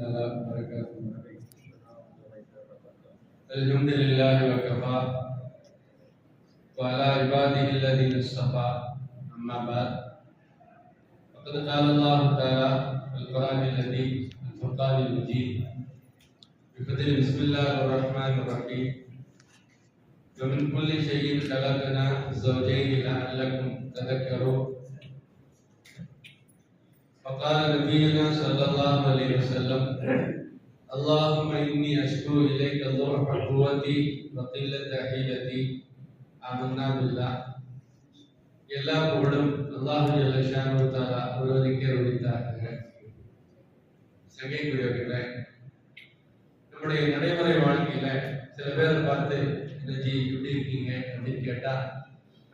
الحمد لله وكفى. وعلى عباده الذين اصطفى. أما بعد فقد قال الله تعالى في القرآن الذي الفرقان المجيد. بفضل بسم الله الرحمن الرحيم. ومن كل شيء خلقنا زوجين لعلكم تذكرون. فقال نبينا صلى الله عليه وسلم اللهم إني أشكو إليك ضعف قوتي وقلة حيلتي آمنا بالله எல்லா புகழும் அல்லாஹு ஜல்லஷானு தாலா ஒருவருக்கே உரித்தார்கள் சங்கைக்குரியவர்களே நம்முடைய நடைமுறை வாழ்க்கையில சில பேரை பார்த்து என்ன ஜி எப்படி இருக்கீங்க அப்படின்னு கேட்டா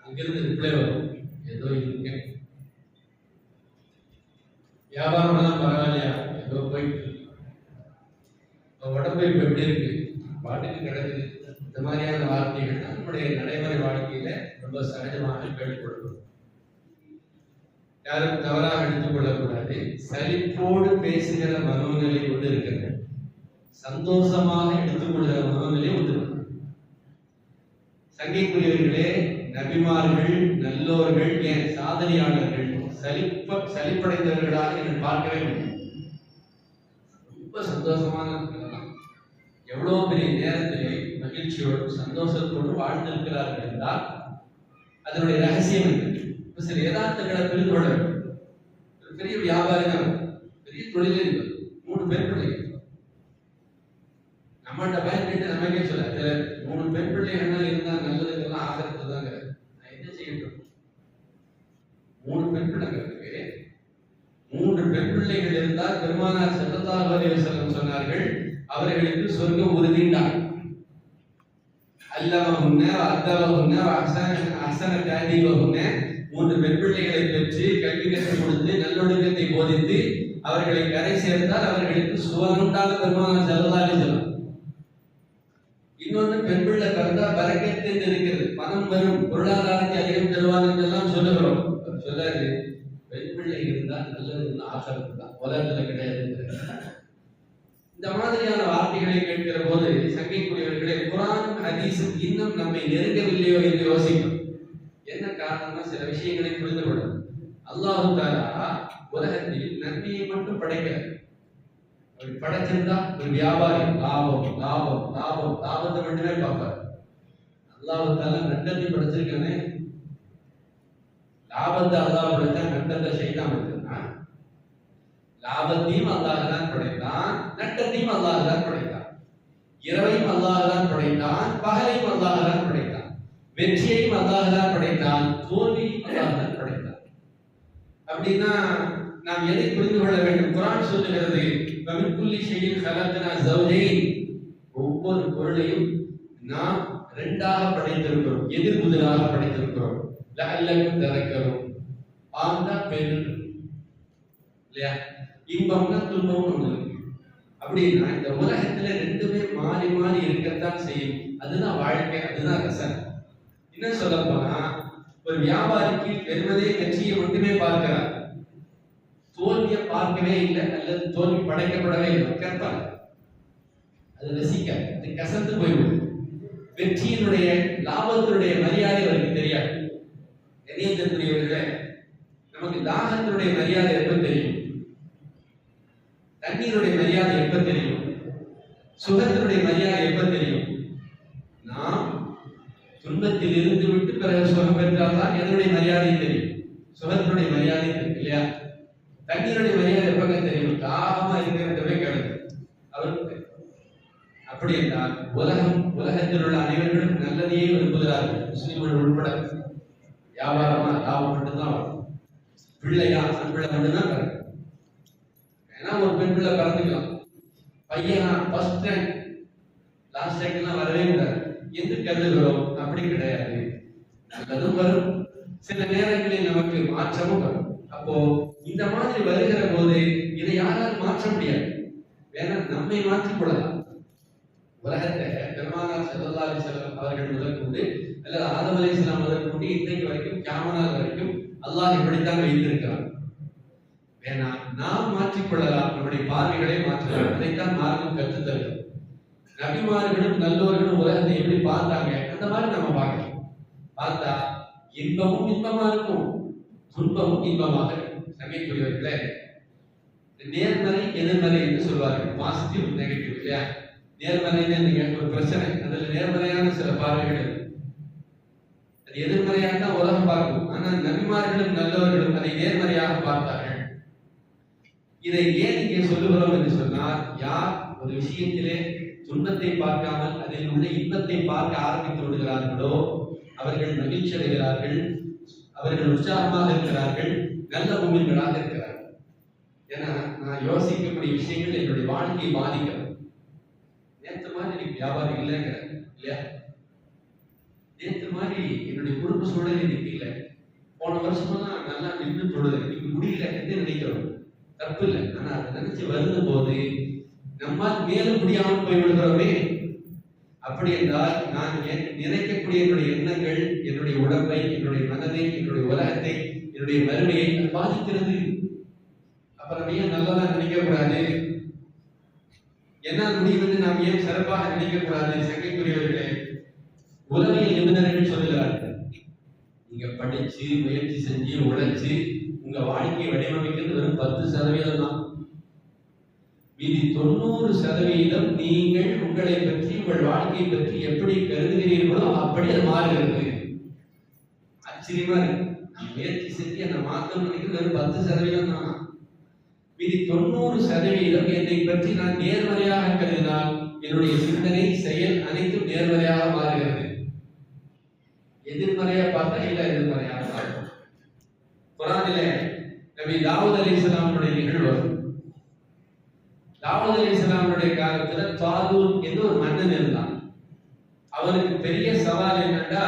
அங்கிருந்து ரிப்ளை வரும் ஏதோ இருக்கேன் வியாபாரம்லாம் பரவாயில்லையா? ஏதோ போயிட்டு உடம்பு இப்ப எப்படி இருக்கு? பாட்டுக்கு கிடக்குது. இந்த மாதிரியான வார்த்தைகள் தான் நம்முடைய நடைமுறை வாழ்க்கையில ரொம்ப சகஜமாக கேட்டுக்கொள்ளணும் யாரும் தவறாக எடுத்துக்கொள்ளக்கூடாது. சலிப்போடு பேசுகிற மனோநிலை கொண்டு இருக்கிறது. சந்தோஷமாக எடுத்துக்கொள்கிற மனோநிலை உண்டு சங்கைக்குரியவர்களே நபிமார்கள் நல்லோர்கள் ஏன் சாதனையாளர்கள் சலிப்ப சலிப்படைந்தவர்களாக நீங்கள் பார்க்கவே முடியும். ரொம்ப சந்தோஷமான எவ்வளவு பெரிய நேரத்திலே மகிழ்ச்சியோடும் சந்தோஷத்தோடும் வாழ்ந்திருக்கிறார்கள் என்றால் அதனுடைய ரகசியம் என்ன? சில யதார்த்தங்களை புரிந்து கொள்ள வேண்டும். பெரிய வியாபாரிகள் பெரிய தொழிலதிபர் மூணு பேர் பிள்ளைகள் நம்மகிட்ட பயன் கேட்டு நமக்கே சொல்ல மூணு பெண் பிள்ளைகள் இருந்தால் நல்லதுக்கெல்லாம் ஆகிறது தாங்க நான் என்ன செய்யட்டும் மூணு பெண் பிள்ளைகளுக்கு மூன்று பெண் பிள்ளைகள் இருந்தால் பெருமானார் செல்லல்லாஹு அலைஹி வஸல்லம் சொன்னார்கள் அவர்களுக்கு சொர்க்கம் உறுதிண்டார் அல்லவஹுன்ன அத்தவஹுன்ன அஹ்சன அஹ்சன தாதீவஹுன்ன மூன்று பெண் பிள்ளைகளை பெற்று கல்வி கற்றுக் கொடுத்து நல்லொழுக்கத்தை போதித்து அவர்களை கரை சேர்த்தால் அவர்களுக்கு சுவனுண்டாக பெருமானார் செல்லல்லாஹு அலைஹி இன்னொன்று பெண் பிள்ளை பிறந்தா பறக்கத்து என்று இருக்கிறது. பணம் வரும் பொருளாதாரத்தை அதிகம் தருவான் என்றெல்லாம் சொல்லுகிறோம். சொல்லாரு பெண் பிள்ளை இருந்தால் நல்லது ஆசரத்து தான் உலகத்துல கிடையாது. இந்த மாதிரியான வார்த்தைகளை கேட்கிற போது சங்கைக்குரியவர்களே குரான் ஹதீஸும் இன்னும் நம்மை நெருங்கவில்லையோ என்று யோசிக்கும். என்ன காரணம்னா சில விஷயங்களை புரிந்து கொள்ளும் அல்லாஹு தாரா உலகத்தில் நன்மையை மட்டும் படைக்கல. அப்படி படைச்சிருந்தா ஒரு வியாபாரி லாபம் லாபம் லாபம் லாபத்தை மட்டுமே பார்ப்பார். அல்லாஹு தாலா நட்டத்தை படைச்சிருக்கானே லாபத்தை அல்லாஹ் படைச்சா நட்டத்தை செய்தான் லாபத்தையும் அல்லாஹ் தான் படைத்தான் நட்டத்தையும் அல்லாஹ் தான் படைத்தான். இரவையும் அல்லாஹ் தான் படைத்தான் பகலையும் அல்லாஹ் தான் படைத்தான். வெற்றியையும் அல்லாஹ் தான் படைத்தான் தோல்வியும் அல்லாஹ் தான் படைத்தான். அப்படின்னா நாம் எதை புரிந்து கொள்ள வேண்டும்? குரான் சொல்லுகிறது வமிக்குல்லி செய்யும் கலந்தனா ஜௌஜைன் ஒவ்வொரு பொருளையும் நாம் ரெண்டாக படைத்திருக்கிறோம். எதிர் புதிராக படைத்திருக்கிறோம். லஅல்லக்கும் திறக்கிறோம் ஆண்டா பெண் இல்லையா? இன்பம்னா துன்பம்னு ஒண்ணு இருக்கு. அப்படின்னா இந்த உலகத்துல ரெண்டுமே மாறி மாறி இருக்கத்தான் செய்யும். அதுதான் வாழ்க்கை அதுதான் ரசனை. என்ன சொல்ல போனா ஒரு வியாபாரிக்கு பெறுவதே வெற்றியை மட்டுமே பார்க்கிறார். தோல்வியை பார்க்கவே இல்லை அல்லது தோல்வி படைக்கப்படவே இல்லை. கற்பார் அது ரசிக்க அது கசந்து போய்விடும். வெற்றியினுடைய லாபத்தினுடைய மரியாதை அவருக்கு தெரியாது. கணியத்திற்குரியவர்களே நமக்கு தாகத்தினுடைய மரியாதை எப்ப தெரியும்? கண்ணீருடைய மரியாதை எப்ப தெரியும்? சுகத்தினுடைய மரியாதை எப்ப தெரியும்? நாம் துன்பத்தில் இருந்து விட்டு பிறகு சுகம் பெற்றால்தான் எதனுடைய மரியாதை தெரியும்? சுகத்தினுடைய மரியாதை தெரியும் இல்லையா? தண்ணீருடைய மரியாதை எப்பங்க தெரியும்? தாகமா இருக்கிறதவே கிடக்கு அவருக்கு அப்படி என்றால் உலகம் உலகத்தில் உள்ள அனைவர்களும் நல்லதையே விரும்புகிறார்கள். முஸ்லிம்கள் உட்பட வியாபாரமா லாபம் மட்டும்தான் வரும். பிள்ளையா ஆண் மட்டும்தான் பிறக்கும் ஏன்னா ஒரு பெண் பிள்ளை பிறந்துக்கலாம். பையனா ஃபர்ஸ்ட் ரேங்க் லாஸ்ட் ரேங்க்லாம் வரவே கூடாது. எந்த கருதுகிறோம் அப்படி கிடையாது. நல்லதும் வரும். சில நேரங்களில் நமக்கு மாற்றமும் வரும். அப்போ இந்த மாதிரி வருகிற போது இதை யாராலும் மாற்ற முடியாது. வேணா நம்மை மாற்றிக் கொள்ளலாம். உலகத்தை பெருமானார் ஸல்லல்லாஹு அலைஹி வஸல்லம் அவர்கள் முதற்கொண்டு அல்லது ஆதம் முதல் கொண்டு இன்றைக்கு வரைக்கும் கேமனால் வரைக்கும் அல்லாஹ் இப்படித்தான் வைத்திருக்கிறார் ஏன்னா நாம் மாற்றிக்கொள்ளலாம் நம்முடைய பார்வைகளை மாற்றலாம் அதைத்தான் மார்க்கம் கற்றுத் தருகிறது நபிமார்களும் நல்லோர்களும் உலகத்தை எப்படி பார்த்தாங்க அந்த மாதிரி நம்ம பார்க்கலாம். பார்த்தா இன்பமும் இன்பமா இருக்கும். துன்பமும் இன்பமாக இருக்கும். சங்கைக்குரியவர்களே நேர்மறை எதிர்மறை என்று சொல்வார்கள். பாசிட்டிவ் நெகட்டிவ் இல்லையா? நேர்மறைன்னு நீங்க ஒரு பிரச்சனை. அதுல நேர்மறையான சில பார்வைகள் அது எதிர்மறையாக தான் உலகம் பார்க்கும். ஆனால் நபிமார்களும் நல்லவர்களும் அதை நேர்மறையாக பார்த்தார்கள். இதை ஏன் இங்கே சொல்லுகிறோம் என்று சொன்னால் யார் ஒரு விஷயத்திலே துன்பத்தை பார்க்காமல் அதில் உள்ள இன்பத்தை பார்க்க ஆரம்பித்து விடுகிறார்களோ அவர்கள் மகிழ்ச்சி அடைகிறார்கள் அவர்கள் உற்சாகமாக இருக்கிறார்கள் நல்ல மூமின்களாக இருக்கிறார்கள். ஏன்னா நான் யோசிக்கக்கூடிய விஷயங்கள் என்னுடைய வாழ்க்கையை பாதிக்கிறது நேற்று மாதிரி இன்னைக்கு வியாபாரம் இல்லைங்கிற இல்லையா? நேற்று மாதிரி என்னுடைய குடும்ப சூழல் இன்னைக்கு இல்லை. போன வருஷமெல்லாம் நல்லா நின்று தொழுது இன்னைக்கு முடியல என்று நினைக்கிறோம்? தப்பு இல்லை. ஆனா அதை நினைச்சு வருந்தும் போது நம்மால் மேலும் முடியாமல் போய்விடுகிறோமே அப்படி என்றால் நான் என் நினைக்கக்கூடிய என்னுடைய எண்ணங்கள் என்னுடைய உடம்பை என்னுடைய மனதை என்னுடைய உலகத்தை என்னுடைய வறுமையை பாதிக்கிறது. அப்புறம் ஏன் நல்லதா நினைக்க கூடாது? என்னால் முடிவது நாம் ஏன் சிறப்பாக நினைக்க கூடாது சங்கைக்குரியவர்களே? உலகில் நிபுணர்கள் சொல்லுகிறார்கள் நீங்க படிச்சு முயற்சி செஞ்சு உழைச்சு உங்க வாழ்க்கையை வடிவமைக்கிறது வெறும் பத்து சதவீதம் தான். மீதி தொண்ணூறு சதவீதம் நீங்கள் உங்களை பற்றி உங்கள் வாழ்க்கையை பற்றி எப்படி கருதுகிறீர்களோ அப்படி அது மாறுகிறது ஆச்சரியமா இருக்கு. நான் முயற்சி செஞ்சு என்னை மாற்றம் நினைக்கிறது வெறும் பத்து சதவீதம் தான். மீதி தொண்ணூறு சதவீதம் என்னை பற்றி நான் நேர்மறையாக கருதினால் என்னுடைய சிந்தனை செயல் அனைத்தும் நேர்மறையாக மாறுகிறது. எதிர்மறையா பார்த்தா இல்ல எதிர்மறையாக பார்க்கும் குரானிலே நபி தாவூத் அலி இஸ்லாமுடைய நிகழ்வு. தாவூத் அலி இஸ்லாமுடைய காலத்துல தாலூத் என்று ஒரு மன்னன் இருந்தான். அவருக்கு பெரிய சவால் என்னன்னா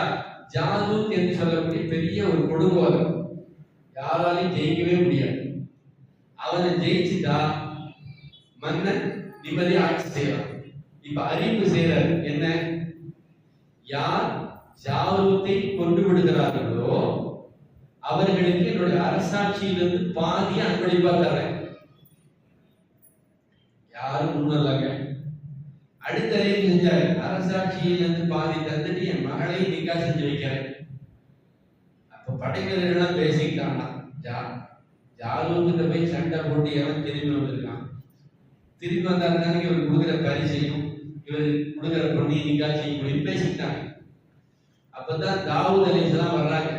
ஜாலூத் என்று சொல்லக்கூடிய பெரிய ஒரு கொடுங்கோலம் யாராலையும் ஜெயிக்கவே முடியாது. அவனை ஜெயிச்சுட்டா மன்னன் நிம்மதி ஆட்சி செய்யலாம் இப்ப அறிவிப்பு செய்யறாரு என்ன? யார் ஜாலூத்தை கொண்டு விடுகிறார்களோ அவர்களுக்கு என்னுடைய அரசாட்சியிலிருந்து பாதி அன்பளிப்பா தரேன் யாரும் முன்னலாங்க அடுத்த அறிவு செஞ்சாரு. அரசாட்சியிலிருந்து பாதி தந்துட்டு என் மகளை நிக்கா செஞ்சு வைக்கிறேன். அப்ப படைவீரர்கள்லாம் பேசிக்கிட்டானா ஜா ஜாலூங்கிட்ட போய் சண்டை போட்டு எவன் திரும்பி வந்திருக்கான். திரும்பி வந்தாருந்தாங்க இவர் கொடுக்குற பரிசையும் இவர் கொடுக்குற பொண்ணையும் நிக்கா செய்யும் பேசிக்கிட்டாங்க. அப்பதான் தாவூத் அலிஸ்லாம் வர்றாங்க.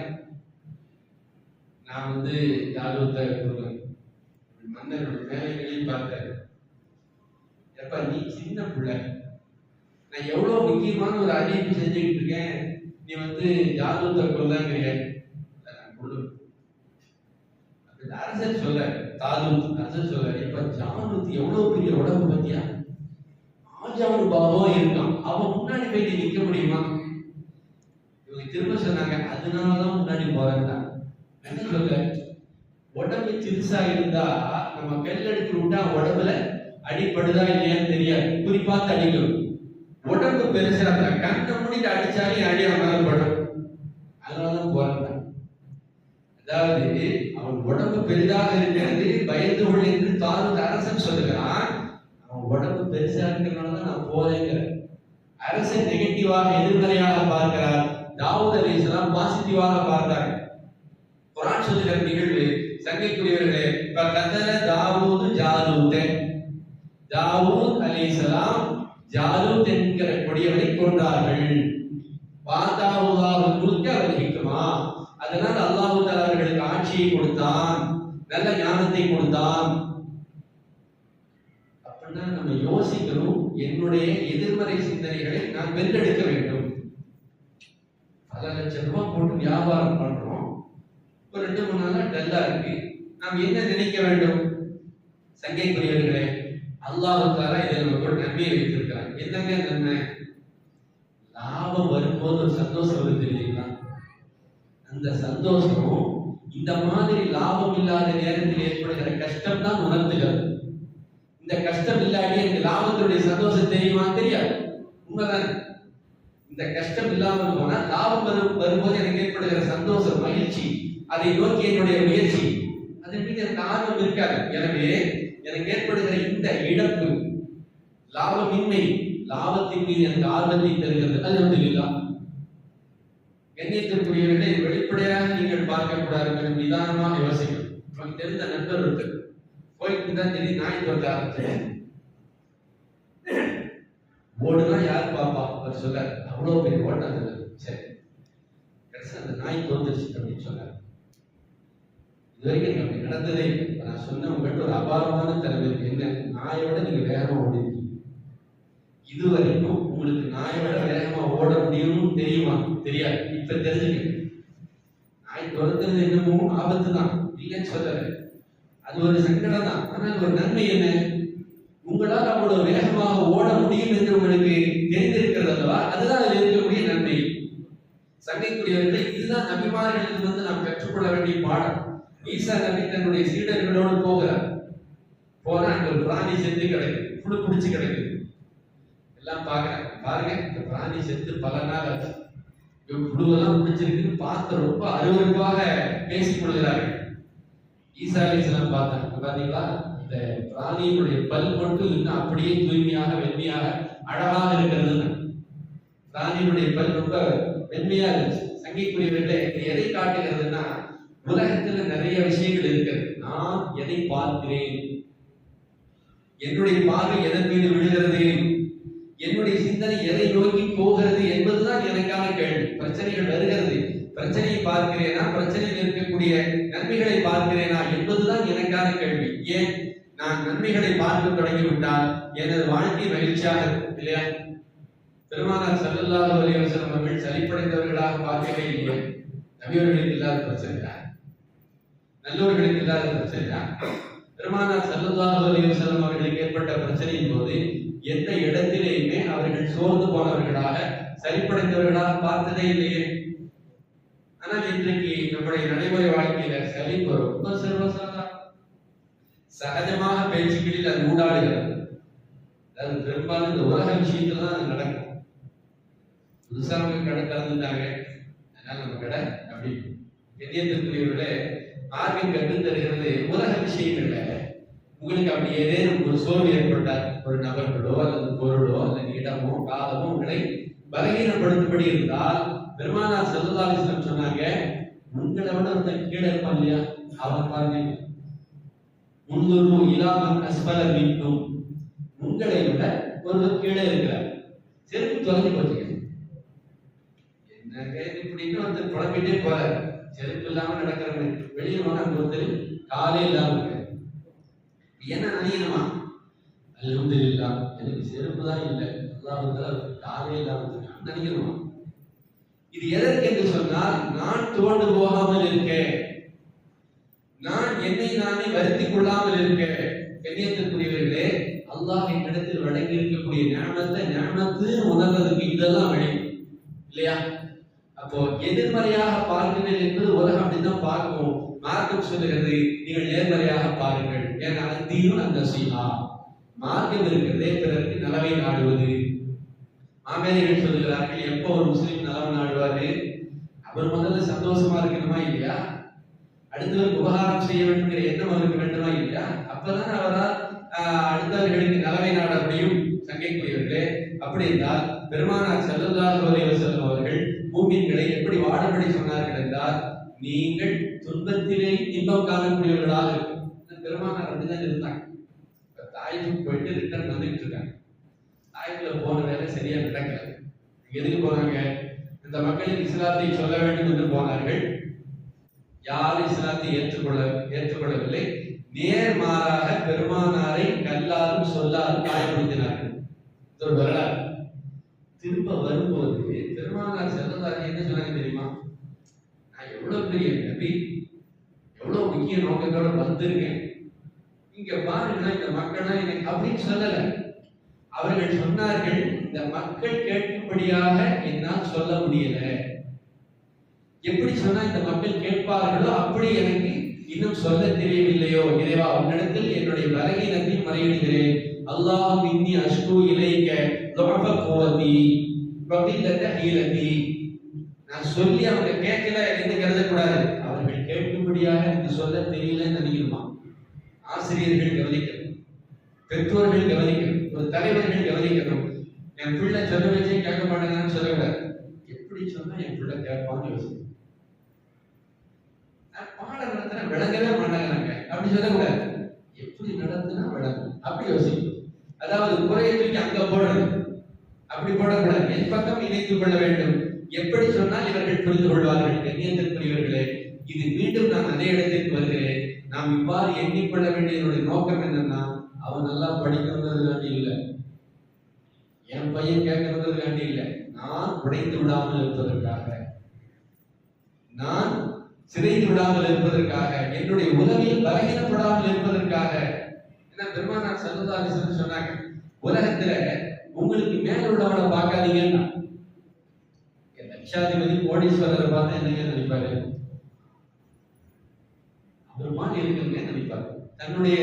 நான் வந்து ஜாலூத்தை ஒரு மன்னருடைய வேலைகளையும் பார்த்தேன் எப்ப நீ சின்ன பிள்ளை. நான் எவ்வளவு முக்கியமான ஒரு அறிவிப்பு செஞ்சுக்கிட்டு இருக்கேன். நீ வந்து ஜாலூத்தை கொல்லாங்கிறிய அரசர் சொல்ல தாலூத் அரசர் சொல்ல இப்ப ஜாலூத் எவ்வளவு பெரிய உடம்பு பத்தியா? ஆஜானு பாவம் இருக்கான். அவன் முன்னாடி போய் நீ நிக்க முடியுமா? இவங்க திரும்ப சொன்னாங்க அதனாலதான் முன்னாடி போறேன்டா. என்ன சொல்ல உடம்பு சிறுசா இருந்தா நம்ம கல் எடுத்து விட்டா உடம்புல அடிப்படுதா இல்லையான்னு தெரியாது. குறிப்பாத்து அடிக்கும் உடம்பு பெருசா இருந்தா கண்ணை மூடிட்டு அடிச்சாலே அடி அவனால படும் அதனாலதான் போறேன்டா அதாவது அவன் உடம்பு பெரிதாக இருக்கிறது பயந்து கொள் என்று தாழ்ந்த அரசன் சொல்லுகிறான் அவன் உடம்பு பெருசா இருக்கிறனால நான் போறேங்கிறேன் அரசன் நெகட்டிவாக எதிர்மறையாக பார்க்கிறார் தாவூத் அலி பாசிட்டிவாக பார்த்தாங்க. குரான் சொல்லுகிற நிகழ்வு சங்கைக்குரியவர்களே இப்ப கத்தல தாவூது ஜாலூத் தாவூத் அலி இஸ்லாம் ஜாலூத் என்கிற கொடியவனை கொண்டார்கள் பாத்தாவுல்லாஹு முழுக்க அவர் ஹிக்மா அதனால் அல்லாஹு அவர்களுக்கு ஆட்சியை கொடுத்தான் நல்ல ஞானத்தை கொடுத்தான். அப்படின்னா நம்ம யோசிக்கணும் என்னுடைய எதிர்மறை சிந்தனைகளை நான் வென்றெடுக்க வேண்டும். பல லட்சம் ரூபாய் போட்டு வியாபாரம் பண்றோம். ஒரு ரெண்டு மூணு நாளா டல்லா இருக்கு. நாம் என்ன நினைக்க வேண்டும்? சங்கைக்குரியவர்களே அல்லாஹு தாலா இதை நமக்கு ஒரு நன்மையை வைத்திருக்கிறான் என்னங்க நன்மை? லாபம் வரும்போது ஒரு சந்தோஷம் வருது இல்லைங்களா? அந்த சந்தோஷம் இந்த மாதிரி லாபம் இல்லாத நேரத்தில் ஏற்படுகிற கஷ்டம் தான் உணர்த்துகிறது. இந்த கஷ்டம் இல்லாட்டி எனக்கு லாபத்தினுடைய சந்தோஷம் தெரியுமா? தெரியாது. உண்மைதானே? இந்த கஷ்டம் இல்லாமல் போனா லாபம் வரும் வரும்போது எனக்கு ஏற்படுகிற சந்தோஷம் மகிழ்ச்சி அதை நோக்கி என்னுடைய முயற்சி. அதன் மீது எனக்கு ஆர்வம் இருக்காது. எனவே எனக்கு ஏற்படுகிற இந்த இழப்பு லாபமின்மை லாபத்தின் மீது எனக்கு ஆர்வத்தை தருகிறது. அல்ஹம்துலில்லாஹ் கண்ணியத்திற்குரியவர்களே வெளிப்படையாக நீங்கள் பார்க்கக்கூடாது கொஞ்சம் நிதானமாக யோசிக்கணும் நமக்கு தெரிந்த நண்பர் இருக்கு போயிட்டு தான் தெரியும் நாய் துரத்த ஆரம்பிச்சேன் ஓடுனா யார் பாப்பா அவர் சொல்ல அவ்வளவு பெரிய ஓட்டம் சரி கடைசி அந்த நாய் தோந்துருச்சு அப்படின்னு சொன்னார். இதுவரைக்கும் அப்படி நடந்ததே நான் சொன்ன உங்கள்கிட்ட ஒரு அபாரமான தலைமை என்ன? நாயோட நீங்க வேகமா ஓடிருக்கீங்க. இது வரைக்கும் உங்களுக்கு நாயோட வேகமா ஓட முடியும்னு தெரியுமா? தெரியாது. இப்ப தெரிஞ்சுக்க நாய் துரத்துறது என்னமோ ஆபத்து தான் இல்லைன்னு சொல்லல. அது ஒரு சங்கடம் தான் ஆனால் ஒரு நன்மை என்ன? உங்களால் அவ்வளவு வேகமாக ஓட முடியும் என்று உங்களுக்கு தெரிந்திருக்கிறது அல்லவா? அதுதான் அதில் இருக்கக்கூடிய நன்மை. சங்கைக்குரியவர்களே இதுதான் நபிமார்களுக்கு வந்து நாம் கற்றுக்கொள்ள வேண்டிய பாடம். ஈசா நபி தன்னுடைய சீடர்களோடு போகிறார். போனா அங்க ஒரு பிராணி செத்து கிடக்கு. புழு பிடிச்சு கிடக்கு. எல்லாம் பாக்குறாங்க பாருங்க இந்த பிராணி செத்து பல நாள் ஆச்சு. புழுவெல்லாம் பிடிச்சிருக்குன்னு பார்த்து ரொம்ப அருவருப்பாக பேசிக் கொள்கிறார்கள். ஈசா அலிஸ்லாம் பார்த்தாங்க. பாத்தீங்களா? இந்த பிராணியினுடைய பல் மட்டும் இன்னும் அப்படியே தூய்மையாக வெண்மையாக அழகாக இருக்கிறது பிராணியினுடைய பல் ரொம்ப வெண்மையா இருந்துச்சு. சங்கைக்குரியவர்களே எதை காட்டுகிறதுன்னா உலகத்துல நிறைய விஷயங்கள் இருக்கிறது நான் எதை பார்க்கிறேன்? என்னுடைய பார்வை எதன் மீது விழுகிறது? என்னுடைய சிந்தனை எதை நோக்கி போகிறது என்பதுதான் எனக்கான கேள்வி. பிரச்சனைகள் வருகிறது. பிரச்சனையை பார்க்கிறேனா? பிரச்சனையில் இருக்கக்கூடிய நன்மைகளை பார்க்கிறேனா? என்பதுதான் எனக்கான கேள்வி. ஏன்? நான் நன்மைகளை பார்க்க தொடங்கிவிட்டால் எனது வாழ்க்கை மகிழ்ச்சியாக இருக்கும் இல்லையா? பெருமானார் ஸல்லல்லாஹு அலைஹி வஸல்லம் அவர்கள் சலிப்படைந்தவர்களாக பார்க்கவே இல்லை நபியவர்களுக்கு இல்லாத பிரச்சனை நல்லவர்களுக்கு இல்லாத பிரச்சனை. பெருமானார் ஸல்லல்லாஹு அலைஹி வஸல்லம் அவர்களுக்கு ஏற்பட்ட பிரச்சனையின் போது எந்த இடத்திலேயுமே அவர்கள் சோர்ந்து போனவர்களாக சரிப்படைந்தவர்களாக பார்த்ததே இல்லையே. ஆனால் இன்றைக்கு நம்முடைய நடைமுறை வாழ்க்கையில சலிப்பு ரொம்ப சர்வசாதாரணம் சகஜமாக பேச்சுக்களில் அது ஊடாடுகிறது. அது பெரும்பாலும் இந்த உலக விஷயத்துல தான் அது நடக்கும். புதுசாக கடை திறந்துட்டாங்க. அதனால நம்ம கடை அப்படி. எண்ணியத்திற்குரியவர்களே மார்க்கம் கற்றுத் தருகிறது உலக இல்லை. உங்களுக்கு அப்படி ஏதேனும் ஒரு சோர்வு ஏற்பட்டால் ஒரு நபர்களோ அல்லது பொருளோ அல்லது இடமோ காலமோ உங்களை பலகீனப்படுத்தும்படி இருந்தால் பெருமானார் செல்லதாலிசனம் சொன்னாங்க உங்களை விட ஒருத்தன் கீழே இருப்பான் இல்லையா? அவன் பாருங்க. முன்னுரு இலாமன் அஸ்பல மீட்டும் உங்களை விட ஒருவர் கீழே இருக்கிறார். செருப்பு தொலைஞ்சு போச்சுங்க. என்ன இது இப்படின்னு ஒருத்தர் குழம்பிட்டே போறாரு. செருப்பு இல்லாம நடக்கிறவங்க வெளியே போனா அங்க ஒருத்தர் காலே இல்லாம இருக்காரு என்ன நினைக்கணுமா இல்லா எனக்கு செருப்பு தான் இல்லை. அல்லாஹ் காலே இல்லாம இருக்கான் நினைக்கணுமா இது எதற்கு என்று சொன்னால் நான் துவண்டு போகாமல் இருக்கேன் நான் என்னை நானே வருத்தி கொள்ளாமல் இருக்கேன் கண்ணியத்திற்குரியவர்களே அல்லாஹ் என்னிடத்தில் வழங்கி இருக்கக்கூடிய ஞானத்தை ஞானத்து உணர்வதற்கு இதெல்லாம் வழி. இல்லையா? அப்போ எதிர்மறையாக பார்க்கிறீர்கள் என்பது உலகம் அப்படிதான் பார்க்கும். மார்க்கம் சொல்லுகிறது நீங்கள் நேர்மறையாக பாருங்கள். ஏன்னா தீயும் அந்த சீமா மார்க்கம் இருக்கிறதே பிறருக்கு நலவை நாடுவது. மாமேரிகள் சொல்லுகிறார்கள் எப்போ ஒரு முஸ்லீம் நலவை நாடுவாரு? அவர் முதல்ல சந்தோஷமா இருக்கணுமா இல்லையா? அடுத்தவருக்கு உபகாரம் செய்ய வேண்டுங்கிற எண்ணம் அவருக்கு வேண்டுமா இல்லையா? அப்பதான் அவரால் ஆஹ், அடுத்தவர்களுக்கு நலவை நாட முடியும் சங்கைக்குரியவர்களே. அப்படி என்றால் பெருமானார் செல்லல்லாஹு அலைஹி செல்லும் அவர்கள் மூமின்களை எப்படி வாடும்படி சொன்னார்கள் என்றால் நீங்கள் துன்பத்திலே இன்பம் காணக்கூடியவர்களாக இருக்கும் பெருமானார் அப்படிதான் இருந்தாங்க. இப்ப தாய்க்கு போயிட்டு ரிட்டர்ன் வந்துட்டு இருக்காங்க. தாய்க்குள்ள போன வேலை சரியா நடக்கல. எதுக்கு போறாங்க? இந்த மக்களுக்கு இஸ்லாத்தை சொல்ல வேண்டும் என்று போனார்கள். யார் இஸ்லாத்தை ஏற்றுக்கொள்ள ஏற்றுக்கொள்ளவில்லை. நேர்மாறாக பெருமானாரை கல்லாலும் சொல்லாலும் காயப்படுத்தினார்கள். இது ஒரு வரலாறு. பெருமானார் செல்லதாரி என்ன சொன்னாங்க தெரியுமா? நான் எவ்வளவு பெரிய நபி எவ்வளவு முக்கிய நோக்கத்தோட வந்திருக்கேன். இங்க பாருங்கன்னா இந்த மக்கள்னா எனக்கு அப்படின்னு சொல்லல. அவர்கள் சொன்னார்கள் இந்த மக்கள் கேட்கும்படியாக என்னால் சொல்ல முடியல. எப்படி சொன்னா இந்த மக்கள் கேட்பார்களோ அப்படி எனக்கு இன்னும் சொல்ல தெரியவில்லையோ. இறைவா உன்னிடத்தில் என்னுடைய பலகீனத்தை மறையிடுகிறேன். அல்லாஹ் இன்னி அஷ்கு இலைக்க லோக கோதி பதிலத்தை ஈழத்தி நான் சொல்லி அவங்க கேட்கல என்று கருதக்கூடாது. அவர்கள் கேட்கும்படியாக எனக்கு சொல்ல தெரியலன்னு நினைக்கணுமா? ஆசிரியர்கள் கவனிக்கணும். பெற்றோர்கள் கவனிக்கணும். ஒரு தலைவர்கள் கவனிக்கணும். என் பிள்ளை சொல்ல வச்சே கேட்க மாட்டேங்கிறான்னு சொல்லக்கூடாது. எப்படி சொன்னா என் பிள்ளை கேட்பான்னு யோசிக்கணும். பாட நடத்தின விளங்கவே மாட்டாங்க அப்படி சொல்லக்கூடாது. எப்படி நடத்தினா விளங்கும். அப்படி யோசிக்கணும். அதாவது குறையை தூக்கி அங்க போடணும் அப்படி போடக்கூடாது என் பக்கம் இணைத்துக் கொள்ள வேண்டும். எப்படி சொன்னால் இவர்கள் புரிந்து கொள்வார்கள். கண்ணியத்திற்குரியவர்களே இது மீண்டும் நான் அதே இடத்திற்கு வருகிறேன். நாம் இவ்வாறு எண்ணிக்கொள்ள வேண்டியதனுடைய நோக்கம் என்னன்னா அவன் நல்லா படிக்கிறதுக்காண்டி இல்லை. என் பையன் கேட்கறதுக்காண்டி இல்லை. நான் உடைந்து விடாமல் இருப்பதற்காக. நான் சிதைந்து விடாமல் இருப்பதற்காக. என்னுடைய உதவியில் பலகீனப்படாமல் இருப்பதற்காக. என்ன பெருமானார் சல்லல்லாஹு சொன்னாங்க உலகத்துல உங்களுக்கு மேல உள்ளவனை பார்க்காதீங்கன்னா லட்சாதிபதி கோடீஸ்வரரை பார்த்து என்ன நினைப்பாரு அவர் மாதிரி நினைப்பாரு தன்னுடைய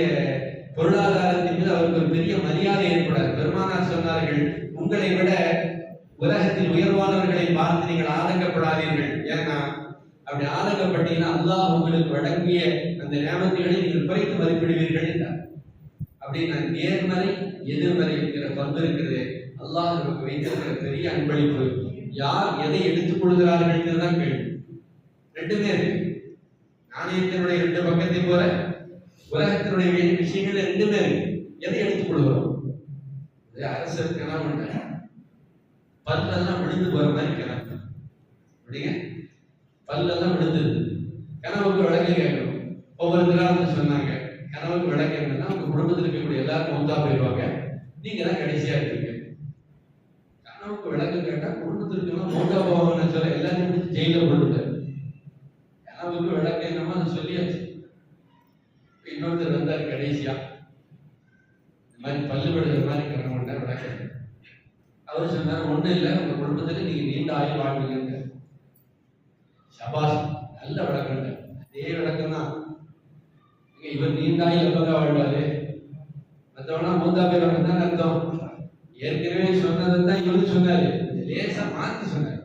பொருளாதாரத்தின் மீது அவருக்கு ஒரு பெரிய மரியாதை ஏற்படாது. பெருமானார் சொன்னார்கள் உங்களை விட உலகத்தில் உயர்வானவர்களை பார்த்து நீங்கள் ஆதங்கப்படாதீர்கள். ஏன்னா அப்படி ஆதங்கப்பட்டீங்கன்னா அல்லாஹ் உங்களுக்கு வழங்கிய அந்த நியமத்துகளை நீங்கள் குறைத்து மதிப்பிடுவீர்கள் என்றார். அப்படின்னா நேர்மறை எதிர்மறை என்கிற பண்பு இருக்கிறது. அல்லாஹ் நமக்கு வைத்திருக்கிற பெரிய அன்பளிப்பு. யார் எதை எடுத்துக் கொள்கிறார்கள் தான் கேள்வி. ரெண்டுமே இருக்கு நாணயத்தினுடைய ரெண்டு பக்கத்தை போல உலகத்தினுடைய விஷயங்கள் ரெண்டுமே இருக்கு எதை எடுத்துக் கொள்கிறோம்? அரசு அரசர் பல்லெல்லாம் விழுந்து போற மாதிரி கனவு அப்படிங்க? பல்லெல்லாம் விழுந்து. கனவுக்கு விளக்கு கேட்கணும் ஒவ்வொருத்தரா சொன்னாங்க கனவுக்கு விளக்கு என்னன்னா உங்க குடும்பத்தில் இருக்கக்கூடிய எல்லாரும் மௌத்தா போயிடுவாங்க நீங்க தான் கடைசியா இருப்பீங்க. கனவுக்கு விளக்கு கேட்டா குடும்பத்தில் இருக்கலாம் மௌத்தா போவாங்கன்னு சொல்ல எல்லாரும் ஜெயில போட்டுட்டாரு கனவுக்கு விளக்கு என்னமோ அதை சொல்லியாச்சு. இன்னொருத்தர் வந்தார் கடைசியா. இந்த மாதிரி பல்லு விடுற மாதிரி கனவு விளக்கு. அவர் சொன்னார் ஒண்ணும் இல்லை உங்க குடும்பத்துக்கு நீங்க நீண்ட ஆயுள் வாழ்வீங்க சபாஸ் நல்ல விளக்கம் அதே விளக்கம் தான் இவர் நீண்டாய் எப்பதான் வாழ்வாரு மற்றவனா மூத்தா பேர் தான் அர்த்தம். ஏற்கனவே சொன்னதை தான் இவரு சொன்னாரு. லேசா மாத்தி சொன்னாரு.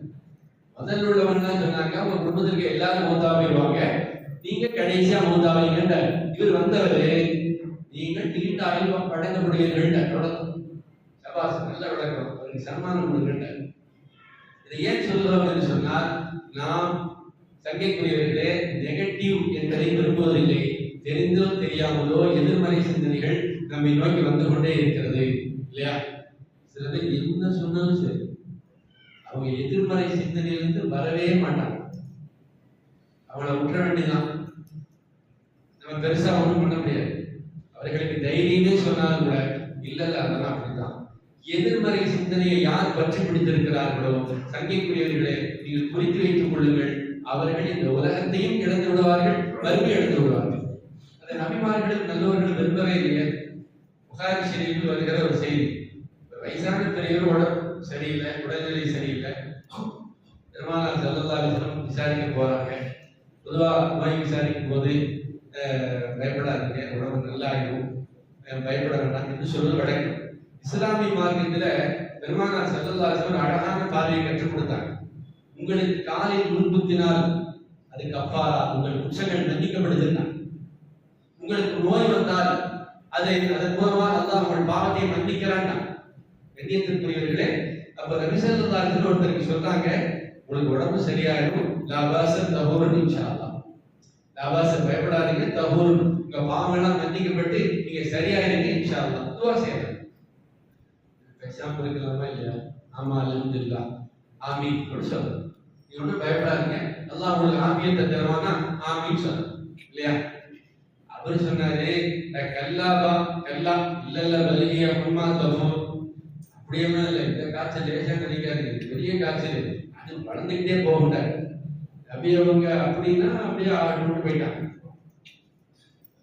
முதல் உள்ளவன் தான் சொன்னாங்க. உங்க குடும்பத்திற்கு எல்லாரும் மூத்தா போயிடுவாங்க. நீங்க கடைசியா மூத்தாவீங்க இவர் வந்தவரு நீங்கள் நீண்ட ஆயுள் தொடக்கம். சபாஸ் நல்ல விளக்கம் அவருக்கு சன்மானம் கொடுக்கின்ற இதை ஏன் சொல்கிறோம் என்று சொன்னால் நாம் சங்கைக்குரியவர்களே நெகட்டிவ் என்பதை விரும்புவதில்லை. தெரியாமலோ எதிர்மறை சிந்தனைகள் நம்மை நோக்கி வந்து கொண்டே இருக்கிறது. இல்லையா? சில பேர் என்ன சொன்னாலும் சரி. அவங்க எதிர்மறை சிந்தனையிலிருந்து வரவே மாட்டாங்க. அவளை விட்டுற வேண்டியதான் நம்ம பெருசா ஒண்ணும் பண்ண முடியாது. அவர்களுக்கு தைரியமே சொன்னாலும் கூட இல்ல இல்ல அதெல்லாம் அப்படிதான் எதிர்மறை சிந்தனையை யார் பற்றி பிடித்திருக்கிறார்களோ சங்கைக்குரியவர்களே நீங்கள் குறித்து வைத்துக் கொள்ளுங்கள். அவர்கள் இந்த உலகத்தையும் இழந்து விடுவார்கள் வறுமை இழந்து விடுவார்கள். நபிமார்களும் நல்லவர்கள் விரும்பவே இல்லையே? புகாரி ஷெரீஃபில் வருகிற ஒரு செய்தி. வயசான பெரியவர் உடம்பு சரியில்லை உடல்நிலை சரியில்லை. பெருமானார் செல்லதாரிசனம் விசாரிக்க போறாங்க. பொதுவாக நோய் விசாரிக்கும் போது பயப்படாதீங்க. உடம்பு நல்லா ஆகிடும் பயப்பட வேண்டாம் என்று சொல்வது வழக்கம். இஸ்லாமிய மார்க்கத்துல பெருமானார் செல்லதாசன் அழகான பார்வையை கற்றுக் கொடுத்தாங்க. உங்களுக்கு காலில் முன்புத்தினால் அதுக்கு அப்பாரா உங்கள் குற்றங்கள் மன்னிக்கப்படுதுன்னா உங்களுக்கு நோய் வந்தால் அதை அதன் மூலமாக அல்லாஹ் உங்கள் பாவத்தை மன்னிக்கிறான் கண்ணியத்திற்குரியவர்களே அப்ப நபிசல்லாத்துல ஒருத்தருக்கு சொல்றாங்க உங்களுக்கு உடம்பு சரியாயிடும். லாபாச தகூரன் இன்ஷா அல்லாஹ் லாபாச பயப்படாதீங்க தகூரன் உங்க பாவங்கள்லாம் மன்னிக்கப்பட்டு நீங்க சரியாயிருங்க இன்ஷா துவா செய்யலாம். பேசாம இருக்கலாமா இல்லையா? ஆமா அலமதுல்லா ஆமீன். அப்படின்னு சொல்லணும் நீங்க ஒன்றும் பயப்படாதீங்க. அல்லாஹ் உங்களுக்கு ஆமியத்தை தருவானா? ஆமின்னு சொல்லணும் இல்லையா? அவர் சொன்னாரு கல்லாபா கல்லா இல்ல இல்ல வலிய அம்மா தபூர் அப்படியே இல்லை இந்த காய்ச்சல் லேசா கிடைக்காது பெரிய காய்ச்சல். அது வளர்ந்துக்கிட்டே போகண்டாரு அப்படி அவங்க அப்படின்னா அப்படியே ஆட்டு போயிட்டாங்க.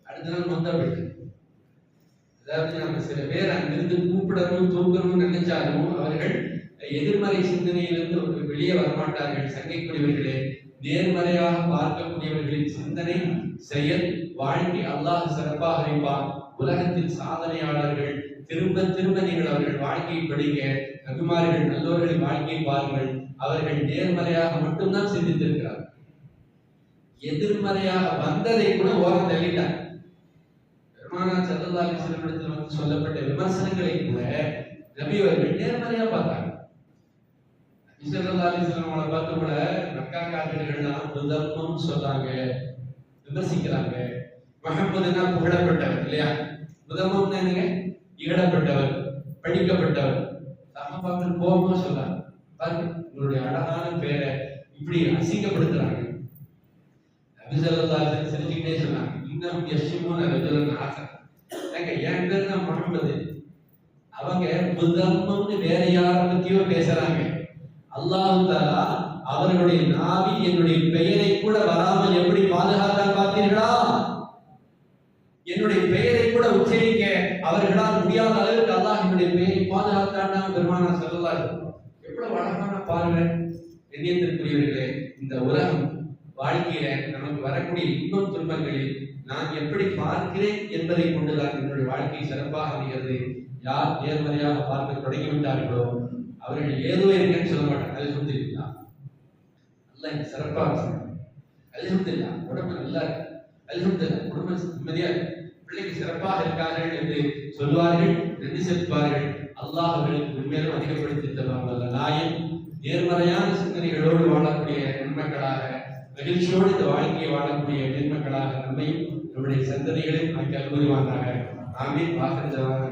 அடுத்த நாள் மொத்தம் போயிட்டாங்க. அதாவது நம்ம சில பேர் அங்கிருந்து கூப்பிடணும் தூக்கணும்னு நினைச்சாலும் அவர்கள் எதிர்மறை சிந்தனையிலிருந்து வெளியே வரமாட்டார்கள். சங்கைக்குரியவர்களே நேர்மறையாக பார்க்கக்கூடியவர்களின் சிந்தனை செயல் வாழ்க்கை அல்லாஹ் சிறப்பாக வைப்பான் உலகத்தில் சாதனையாளர்கள் திரும்ப திரும்ப நீங்கள் அவர்கள் வாழ்க்கையை படிங்க. நபிமார்கள் நல்லவர்களின் வாழ்க்கையை பாருங்கள். அவர்கள் நேர்மறையாக மட்டும்தான் சிந்தித்திருக்கிறார் எதிர்மறையாக வந்ததை கூட ஓரம் தள்ளிட்டார் பெருமானா சல்லல்லாஹு வந்து சொல்லப்பட்ட விமர்சனங்களை கூட நபி அவர்கள் நேர்மறையா பார்த்தாங்க. நபி ஸல்லல்லாஹு பார்த்து கூட மக்கா காபிர்கள்லாம் புதம்மம் சொல்றாங்க விமர்சிக்கிறாங்க. முகமதுனா புகழப்பட்டவர் இல்லையா? முதமும் என்னங்க? இகழப்பட்டவர் படிக்கப்பட்டவர். சமபாக்கள் கோபமா சொல்றாங்க. பாருங்க உங்களுடைய அழகான பேரை இப்படி அசிங்கப்படுத்துறாங்க. அபிசல்லாசன் சிரிச்சுக்கிட்டே சொன்னாங்க இன்னும் யஷ்மூன விஜலன் ஆசன் ஏங்க என் பேர் தான் முகமது அவங்க புத்தம்மம்னு வேற யார பத்தியோ பேசுறாங்க. அல்லாஹ் தாலா அவர்களுடைய நாவி என்னுடைய பெயரை கூட வராமல் எப்படி பாதுகாத்தான் பார்த்தீர்களா? என்னுடைய பெயரை கூட உச்சரிக்க அவர்களால் முடியாத அளவுக்கு அல்லாஹ் என்னுடைய பெயரை பாதுகாத்தான் பெருமானா சொல்லலாம் எவ்வளவு அழகான பாருங்க எண்ணியத்திற்குரியவர்களே இந்த உலகம் வாழ்க்கையில நமக்கு வரக்கூடிய இன்பம் துன்பங்களில் நான் எப்படி பார்க்கிறேன் என்பதை கொண்டுதான் என்னுடைய வாழ்க்கை சிறப்பாக அமைகிறது. யார் நேர்மறையாக பார்க்க தொடங்கிவிட்டார்களோ அவர்கள் ஏதோ இருக்கேன்னு சொல்ல மாட்டாங்க. அது சொல்லிருக்கா நல்லா சிறப்பாக அது அல்ஹம்துலில்லாஹ் உடம்பு நல்லா இருக்கு. அல்ஹம்துலில்லாஹ் குடும்பம் நிம்மதியா இருக்கு. பிள்ளைக்கு சிறப்பாக இருக்கார்கள் என்று சொல்வார்கள் நன்றி செலுத்துவார்கள். அல்லாஹ் அவர்களுக்கு உண்மையிலும் அதிகப்படுத்தி தருவார்கள் அந்த நாயம் நேர்மறையான சிந்தனைகளோடு வாழக்கூடிய நன்மக்களாக மகிழ்ச்சியோடு இந்த வாழ்க்கையை வாழக்கூடிய நேர்மக்களாக நம்மையும் நம்முடைய சந்ததிகளையும் ஆக்கி அனுபவிவானாக ஆமீன். வாசன் ஜவான்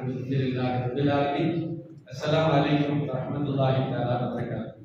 அஸ்ஸலாமு வலைக்கம் வரமத்துல்லாஹி தாலா வரகாத்து